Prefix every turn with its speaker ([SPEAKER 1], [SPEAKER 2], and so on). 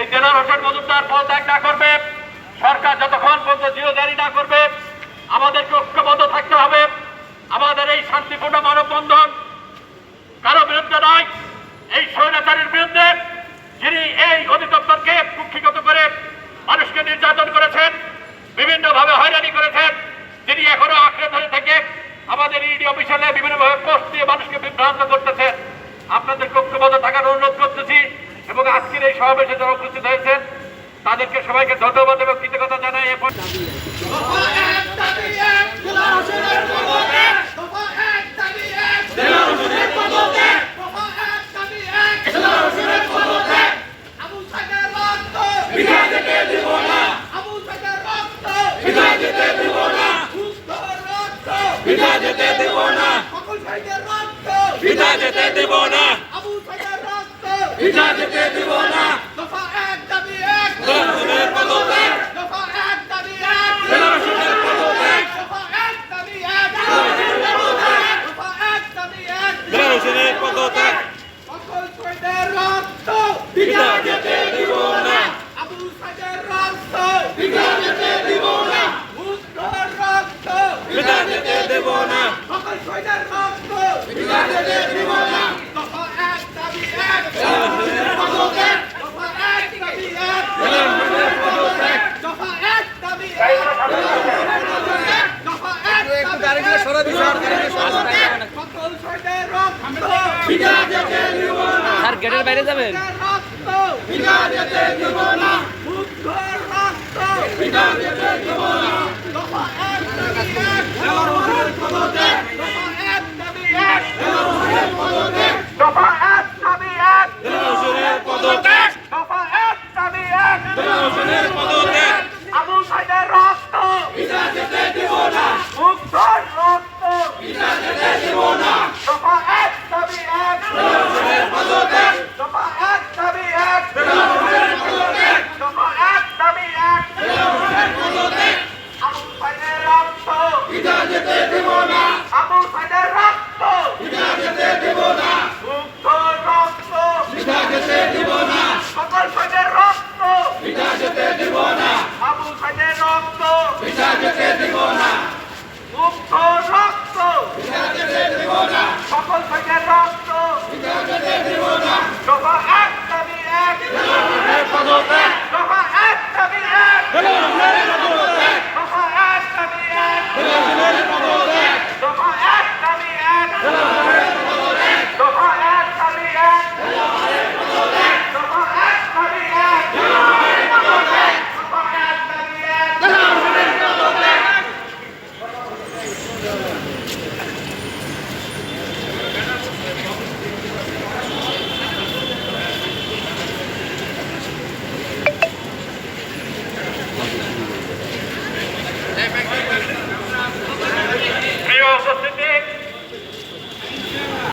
[SPEAKER 1] এই জেলার হোসেন মজুমদার পদত্যাগ না করবে, সরকার যতক্ষণ পর্যন্ত জিও জারি না করবে, আমাদেরকে ঐক্যবদ্ধ থাকতে হবে। আমাদের এই শান্তিপূর্ণ মানববন্ধন কারও বিরুদ্ধে নয়, এই স্বৈরাচারের বিরুদ্ধে যিনি এই অধিদপ্তরকে কুক্ষিগত করে মানুষকে নির্যাতন করেছেন, বিভিন্নভাবে হয়রানি করেছেন, যিনি এখনও আঁকড়ে ধরে থেকে আমাদের ইডি অফিসারে বিভিন্নভাবে পোস্ট দিয়ে মানুষকে বিভ্রান্ত করতেছেন আপনাদের ঐক্যবদ্ধ থাকার অনুরোধ করতেছি এবং আজকের এই সমাবেশে যারা উপস্থিত হয়েছেন তাদেরকে সবাইকে ধন্যবাদ এবং কৃতজ্ঞতা জানাই এ পর্যন্ত।
[SPEAKER 2] বিনা যেতে দেব না। বিনা যেতে দেব না। বিনা যেতে দেব না জেলাশনের পদত্যাগ। জেলাশনের পদত্যাগ। জেলাশনের পদত্যাগ।
[SPEAKER 3] সকল শহীদের রক্ত
[SPEAKER 2] বিনা যেতে দেব না।
[SPEAKER 3] আবু সাইদের রক্ত
[SPEAKER 2] বিনা যেতে দেব না।
[SPEAKER 3] মুক্তর রক্ত
[SPEAKER 2] বিনা যেতে দেব না।
[SPEAKER 3] সকল শহীদের রক্ত
[SPEAKER 2] বিনা যেতে দেব না
[SPEAKER 3] দফা এক দাবি এক
[SPEAKER 2] জেলাশনের পদত্যাগ
[SPEAKER 3] দফা এক দাবি এক
[SPEAKER 2] জেলাশনের পদত্যাগ
[SPEAKER 3] দফা এক দাবি এক দফা এক দাবি এক সকল শহীদের রক্ত
[SPEAKER 2] বিনা যেতে দেব না
[SPEAKER 4] স্যার গেটের বাইরে যাবেন?
[SPEAKER 3] রক্ত।
[SPEAKER 2] যেতে দেব না।
[SPEAKER 3] আবু সাদের
[SPEAKER 2] রক্ত। যেতে দেব না।
[SPEAKER 3] মুক্ত রক্ত। যেতে দেব না।
[SPEAKER 2] সকল সাদের
[SPEAKER 3] রক্ত। যেতে দেব না।
[SPEAKER 2] আবু সাদের রক্ত।